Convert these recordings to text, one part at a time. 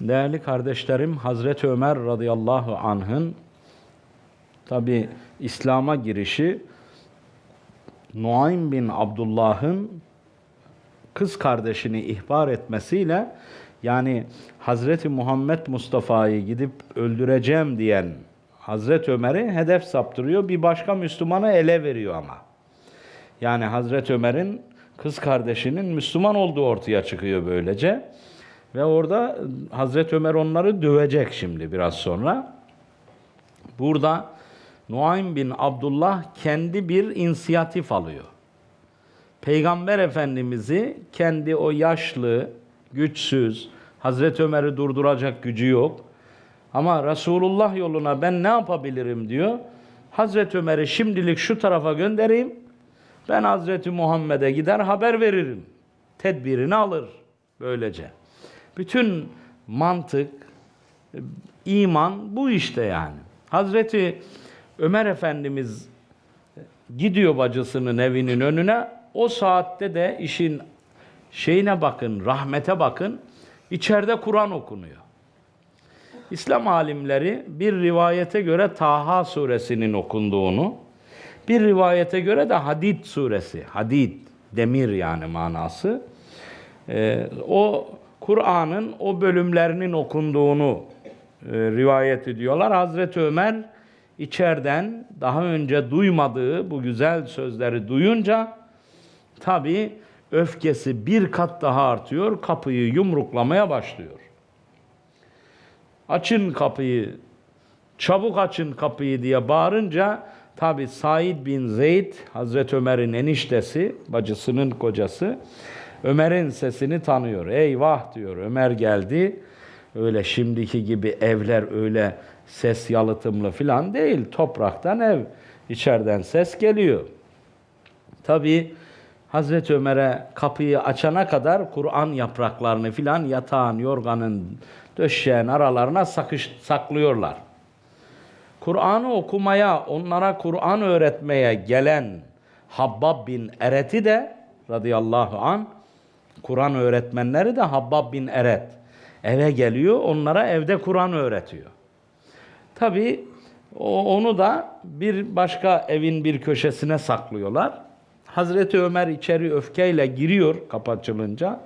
Değerli kardeşlerim, Hazreti Ömer radıyallahu anh'ın tabi İslam'a girişi Nuaym bin Abdullah'ın kız kardeşini ihbar etmesiyle yani Hazreti Muhammed Mustafa'yı gidip öldüreceğim diyen Hazreti Ömer'i hedef saptırıyor. Bir başka Müslümanı ele veriyor ama. Yani Hazreti Ömer'in kız kardeşinin Müslüman olduğu ortaya çıkıyor böylece. Ve orada Hazreti Ömer onları dövecek şimdi biraz sonra. Burada Nuaym bin Abdullah kendi bir inisiyatif alıyor. Peygamber Efendimiz'i kendi o yaşlı, güçsüz, Hazreti Ömer'i durduracak gücü yok. Ama Resulullah yoluna ben ne yapabilirim diyor. Hazreti Ömer'i şimdilik şu tarafa göndereyim. Ben Hazreti Muhammed'e gider haber veririm. Tedbirini alır böylece. Bütün mantık, iman bu işte yani. Hazreti Ömer Efendimiz gidiyor bacısının evinin önüne. O saatte de işin şeyine bakın, rahmete bakın. İçeride Kur'an okunuyor. İslam alimleri bir rivayete göre Taha suresinin okunduğunu, bir rivayete göre de Hadid suresi, Hadid, demir yani manası. Ee, o Kur'an'ın o bölümlerinin okunduğunu e, rivayet ediyorlar. Hazreti Ömer içeriden daha önce duymadığı bu güzel sözleri duyunca tabi öfkesi bir kat daha artıyor, kapıyı yumruklamaya başlıyor. Açın kapıyı, çabuk açın kapıyı diye bağırınca tabi Said bin Zeyd, Hazreti Ömer'in eniştesi, bacısının kocası, Ömer'in sesini tanıyor. Eyvah diyor, Ömer geldi. Öyle şimdiki gibi evler öyle ses yalıtımlı falan değil. Topraktan ev. İçeriden ses geliyor. Tabi Hazreti Ömer'e kapıyı açana kadar Kur'an yapraklarını filan yatağın, yorganın, döşeğin aralarına sakış, saklıyorlar. Kur'an'ı okumaya, onlara Kur'an öğretmeye gelen Habbab bin Eret'i de radıyallahu an Kur'an öğretmenleri de Habbab bin Eret eve geliyor, onlara evde Kur'an öğretiyor. Tabi onu da bir başka evin bir köşesine saklıyorlar. Hazreti Ömer içeri öfkeyle giriyor kapı açılınca.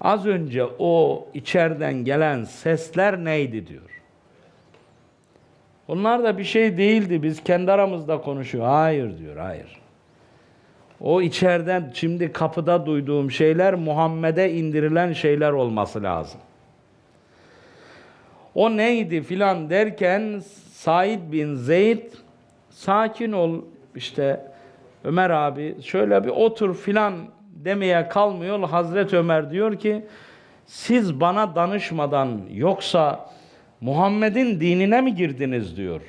Az önce o içeriden gelen sesler neydi diyor. Onlar da bir şey değildi. Biz kendi aramızda konuşuyor. Hayır diyor. Hayır. O içeriden şimdi kapıda duyduğum şeyler Muhammed'e indirilen şeyler olması lazım. O neydi filan derken Said bin Zeyd sakin ol işte Ömer abi şöyle bir otur filan demeye kalmıyor. Hazreti Ömer diyor ki siz bana danışmadan yoksa Muhammed'in dinine mi girdiniz diyor.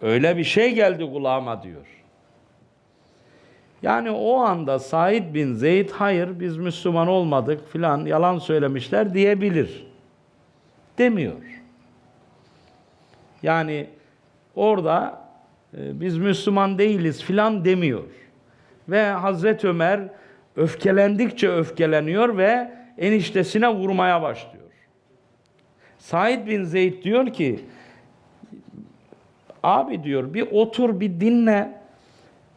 Öyle bir şey geldi kulağıma diyor. Yani o anda Said bin Zeyd hayır biz Müslüman olmadık filan yalan söylemişler diyebilir. Demiyor. Yani orada e, biz Müslüman değiliz filan demiyor. Ve Hazreti Ömer öfkelendikçe öfkeleniyor ve eniştesine vurmaya başlıyor. Said bin Zeyd diyor ki abi diyor bir otur bir dinle.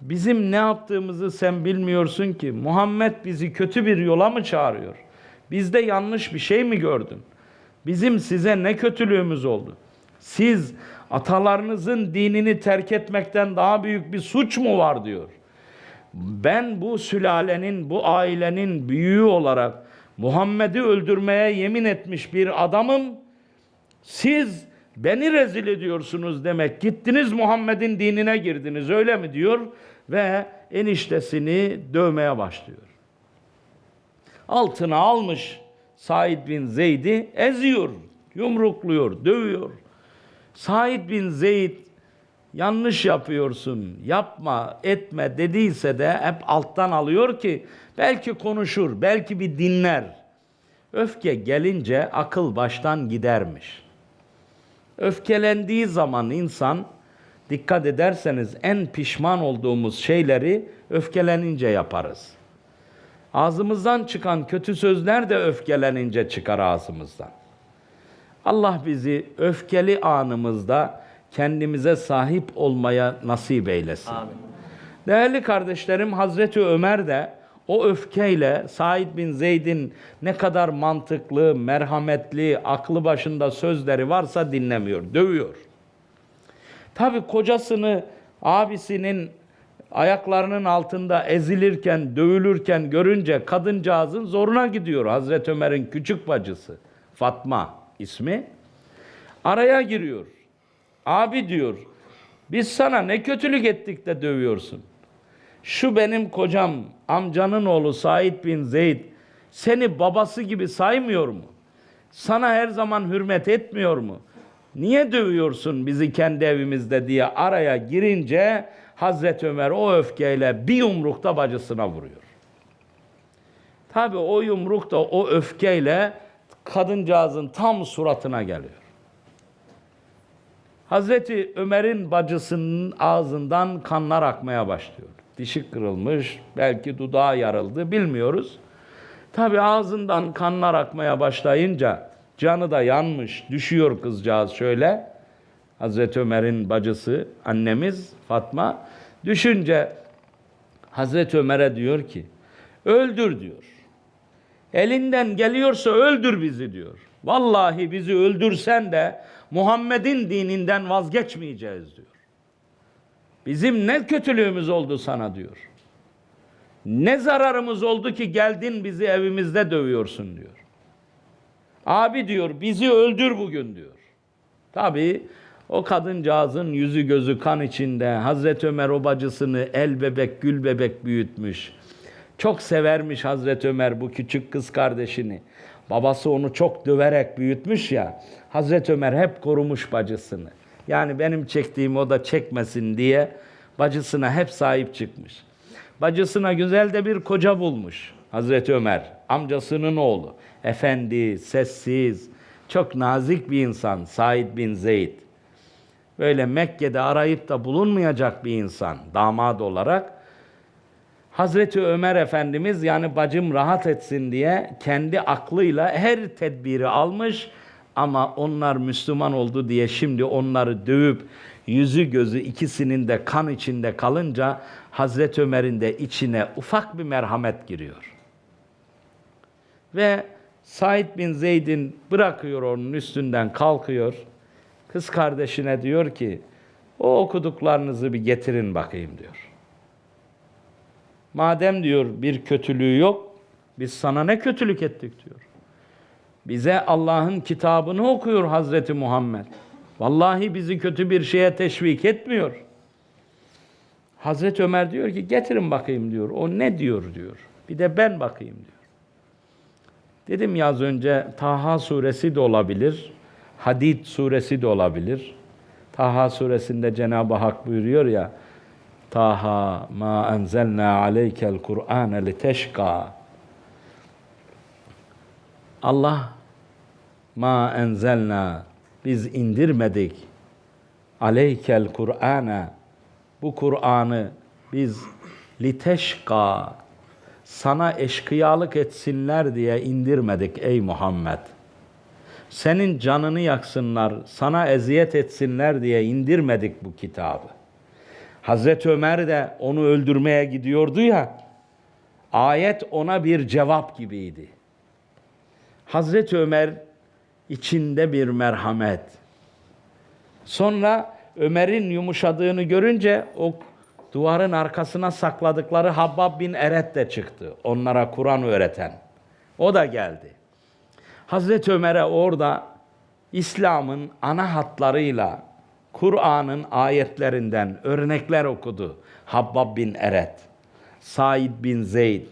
Bizim ne yaptığımızı sen bilmiyorsun ki. Muhammed bizi kötü bir yola mı çağırıyor? Bizde yanlış bir şey mi gördün? Bizim size ne kötülüğümüz oldu? Siz atalarınızın dinini terk etmekten daha büyük bir suç mu var diyor. Ben bu sülalenin, bu ailenin büyüğü olarak Muhammed'i öldürmeye yemin etmiş bir adamım. Siz beni rezil ediyorsunuz demek. Gittiniz Muhammed'in dinine girdiniz öyle mi diyor ve eniştesini dövmeye başlıyor. Altına almış Said bin Zeyd'i eziyor, yumrukluyor, dövüyor. Said bin Zeyd yanlış yapıyorsun, yapma, etme dediyse de hep alttan alıyor ki belki konuşur, belki bir dinler. Öfke gelince akıl baştan gidermiş. Öfkelendiği zaman insan dikkat ederseniz en pişman olduğumuz şeyleri öfkelenince yaparız. Ağzımızdan çıkan kötü sözler de öfkelenince çıkar ağzımızdan. Allah bizi öfkeli anımızda kendimize sahip olmaya nasip eylesin. Amin. Değerli kardeşlerim Hazreti Ömer de o öfkeyle Said bin Zeyd'in ne kadar mantıklı, merhametli, aklı başında sözleri varsa dinlemiyor, dövüyor. Tabi kocasını abisinin ayaklarının altında ezilirken, dövülürken görünce kadıncağızın zoruna gidiyor. Hazreti Ömer'in küçük bacısı Fatma ismi. Araya giriyor. Abi diyor, biz sana ne kötülük ettik de dövüyorsun. Şu benim kocam, amcanın oğlu Said bin Zeyd seni babası gibi saymıyor mu? Sana her zaman hürmet etmiyor mu? Niye dövüyorsun bizi kendi evimizde diye araya girince Hazreti Ömer o öfkeyle bir yumrukta bacısına vuruyor. Tabi o yumruk da o öfkeyle kadıncağızın tam suratına geliyor. Hazreti Ömer'in bacısının ağzından kanlar akmaya başlıyor. Dişi kırılmış, belki dudağı yarıldı, bilmiyoruz. Tabi ağzından kanlar akmaya başlayınca canı da yanmış, düşüyor kızcağız şöyle. Hazreti Ömer'in bacısı, annemiz Fatma. Düşünce Hazreti Ömer'e diyor ki, öldür diyor. Elinden geliyorsa öldür bizi diyor. Vallahi bizi öldürsen de Muhammed'in dininden vazgeçmeyeceğiz diyor. Bizim ne kötülüğümüz oldu sana diyor. Ne zararımız oldu ki geldin bizi evimizde dövüyorsun diyor. Abi diyor bizi öldür bugün diyor. Tabii o kadıncağızın yüzü gözü kan içinde. Hazreti Ömer o bacısını el bebek gül bebek büyütmüş. Çok severmiş Hazreti Ömer bu küçük kız kardeşini. Babası onu çok döverek büyütmüş ya. Hazreti Ömer hep korumuş bacısını. Yani benim çektiğim o da çekmesin diye bacısına hep sahip çıkmış. Bacısına güzel de bir koca bulmuş Hazreti Ömer. Amcasının oğlu. Efendi, sessiz, çok nazik bir insan Said bin Zeyd. Böyle Mekke'de arayıp da bulunmayacak bir insan damat olarak. Hazreti Ömer Efendimiz yani bacım rahat etsin diye kendi aklıyla her tedbiri almış ama onlar Müslüman oldu diye şimdi onları dövüp yüzü gözü ikisinin de kan içinde kalınca Hazreti Ömer'in de içine ufak bir merhamet giriyor. Ve Said bin Zeyd'in bırakıyor onun üstünden kalkıyor. Kız kardeşine diyor ki o okuduklarınızı bir getirin bakayım diyor. Madem diyor bir kötülüğü yok, biz sana ne kötülük ettik diyor. Bize Allah'ın kitabını okuyor Hazreti Muhammed. Vallahi bizi kötü bir şeye teşvik etmiyor. Hazreti Ömer diyor ki getirin bakayım diyor. O ne diyor diyor. Bir de ben bakayım diyor. Dedim ya az önce Taha suresi de olabilir. Hadid suresi de olabilir. Taha suresinde Cenab-ı Hak buyuruyor ya Taha ma enzelna aleykel Kur'ane liteşka Allah ma enzelna biz indirmedik aleykel Kur'ane bu Kur'an'ı biz liteşka sana eşkıyalık etsinler diye indirmedik ey Muhammed. Senin canını yaksınlar, sana eziyet etsinler diye indirmedik bu kitabı. Hazreti Ömer de onu öldürmeye gidiyordu ya, ayet ona bir cevap gibiydi. Hazreti Ömer içinde bir merhamet. Sonra Ömer'in yumuşadığını görünce o duvarın arkasına sakladıkları Habbab bin Eret de çıktı. Onlara Kur'an öğreten. O da geldi. Hazreti Ömer'e orada İslam'ın ana hatlarıyla Kur'an'ın ayetlerinden örnekler okudu. Habbab bin Eret, Said bin Zeyd.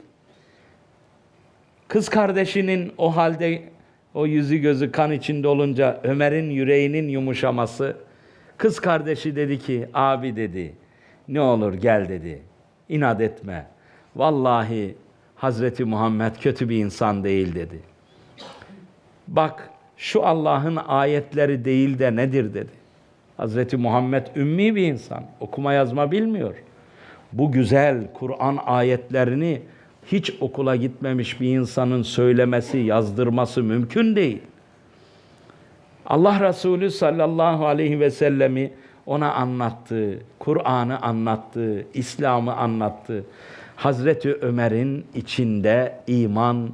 Kız kardeşinin o halde o yüzü gözü kan içinde olunca Ömer'in yüreğinin yumuşaması. Kız kardeşi dedi ki abi dedi ne olur gel dedi. İnat etme. Vallahi Hazreti Muhammed kötü bir insan değil dedi. Bak şu Allah'ın ayetleri değil de nedir dedi. Hazreti Muhammed ümmi bir insan. Okuma yazma bilmiyor. Bu güzel Kur'an ayetlerini hiç okula gitmemiş bir insanın söylemesi, yazdırması mümkün değil. Allah Resulü sallallahu aleyhi ve sellemi ona anlattı, Kur'an'ı anlattı, İslam'ı anlattı. Hazreti Ömer'in içinde iman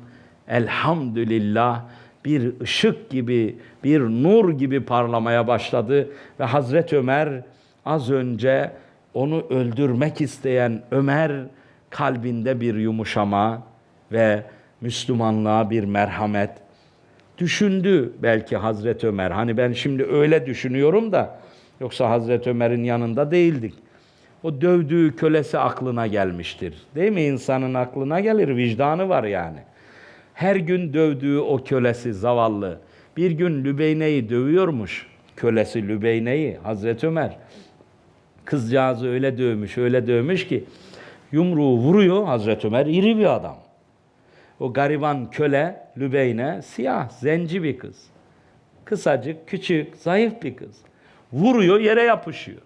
elhamdülillah bir ışık gibi, bir nur gibi parlamaya başladı ve Hazreti Ömer az önce onu öldürmek isteyen Ömer kalbinde bir yumuşama ve Müslümanlığa bir merhamet, düşündü belki Hazreti Ömer. Hani ben şimdi öyle düşünüyorum da yoksa Hazreti Ömer'in yanında değildik. O dövdüğü kölesi aklına gelmiştir. Değil mi? İnsanın aklına gelir, vicdanı var yani. Her gün dövdüğü o kölesi zavallı. Bir gün Lübeyne'yi dövüyormuş. Kölesi Lübeyne'yi Hazreti Ömer. Kızcağızı öyle dövmüş, öyle dövmüş ki yumruğu vuruyor Hazreti Ömer iri bir adam. O gariban köle Lübeyne siyah, zenci bir kız. Kısacık, küçük, zayıf bir kız. Vuruyor yere yapışıyor.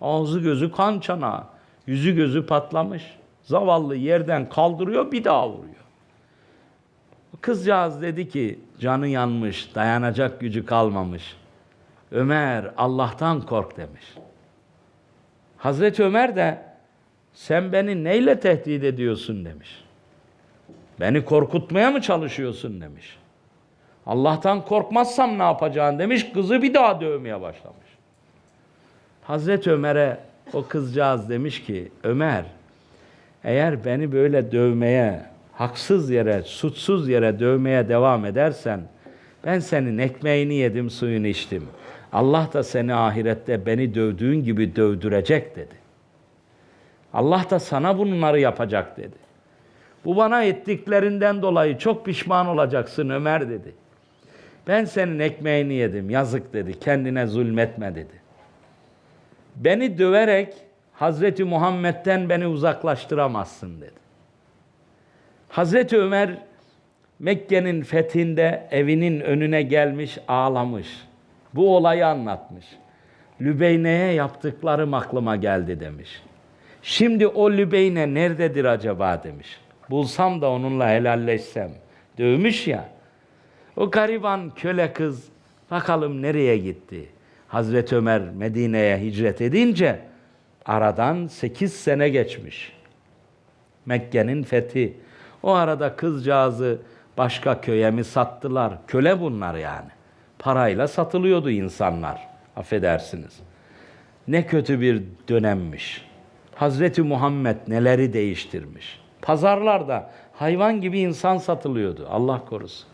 Ağzı gözü kan çanağı. Yüzü gözü patlamış. Zavallı yerden kaldırıyor bir daha vuruyor. Kızcağız dedi ki canı yanmış, dayanacak gücü kalmamış. Ömer Allah'tan kork demiş. Hazreti Ömer de sen beni neyle tehdit ediyorsun demiş. Beni korkutmaya mı çalışıyorsun demiş. Allah'tan korkmazsam ne yapacaksın demiş. Kızı bir daha dövmeye başlamış. Hazreti Ömer'e o kızcağız demiş ki Ömer eğer beni böyle dövmeye, haksız yere, suçsuz yere dövmeye devam edersen ben senin ekmeğini yedim, suyunu içtim. Allah da seni ahirette beni dövdüğün gibi dövdürecek dedi. Allah da sana bunları yapacak dedi. Bu bana ettiklerinden dolayı çok pişman olacaksın Ömer dedi. Ben senin ekmeğini yedim, yazık dedi, kendine zulmetme dedi. Beni döverek Hazreti Muhammed'den beni uzaklaştıramazsın dedi. Hazreti Ömer Mekke'nin fethinde evinin önüne gelmiş ağlamış. Bu olayı anlatmış. Lübeyne'ye yaptıklarım aklıma geldi demiş. Şimdi o Lübeyne nerededir acaba demiş. Bulsam da onunla helalleşsem. Dövmüş ya. O gariban köle kız bakalım nereye gitti. Hazreti Ömer Medine'ye hicret edince aradan 8 sene geçmiş. Mekke'nin fethi. O arada kızcağızı başka köye mi sattılar? Köle bunlar yani. Parayla satılıyordu insanlar. Affedersiniz. Ne kötü bir dönemmiş. Hazreti Muhammed neleri değiştirmiş. Pazarlarda hayvan gibi insan satılıyordu. Allah korusun.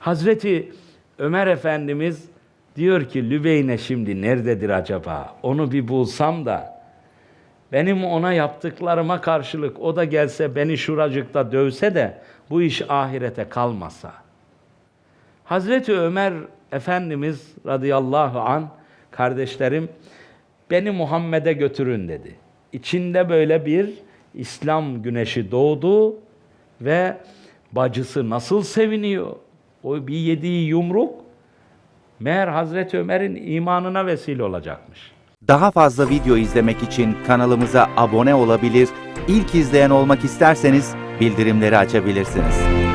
Hazreti Ömer Efendimiz diyor ki Lübeyne şimdi nerededir acaba? Onu bir bulsam da benim ona yaptıklarıma karşılık o da gelse beni şuracıkta dövse de bu iş ahirete kalmasa. Hazreti Ömer Efendimiz radıyallahu an kardeşlerim beni Muhammed'e götürün dedi. İçinde böyle bir İslam güneşi doğdu ve bacısı nasıl seviniyor. O bir yediği yumruk meğer Hazreti Ömer'in imanına vesile olacakmış. Daha fazla video izlemek için kanalımıza abone olabilir, ilk izleyen olmak isterseniz bildirimleri açabilirsiniz.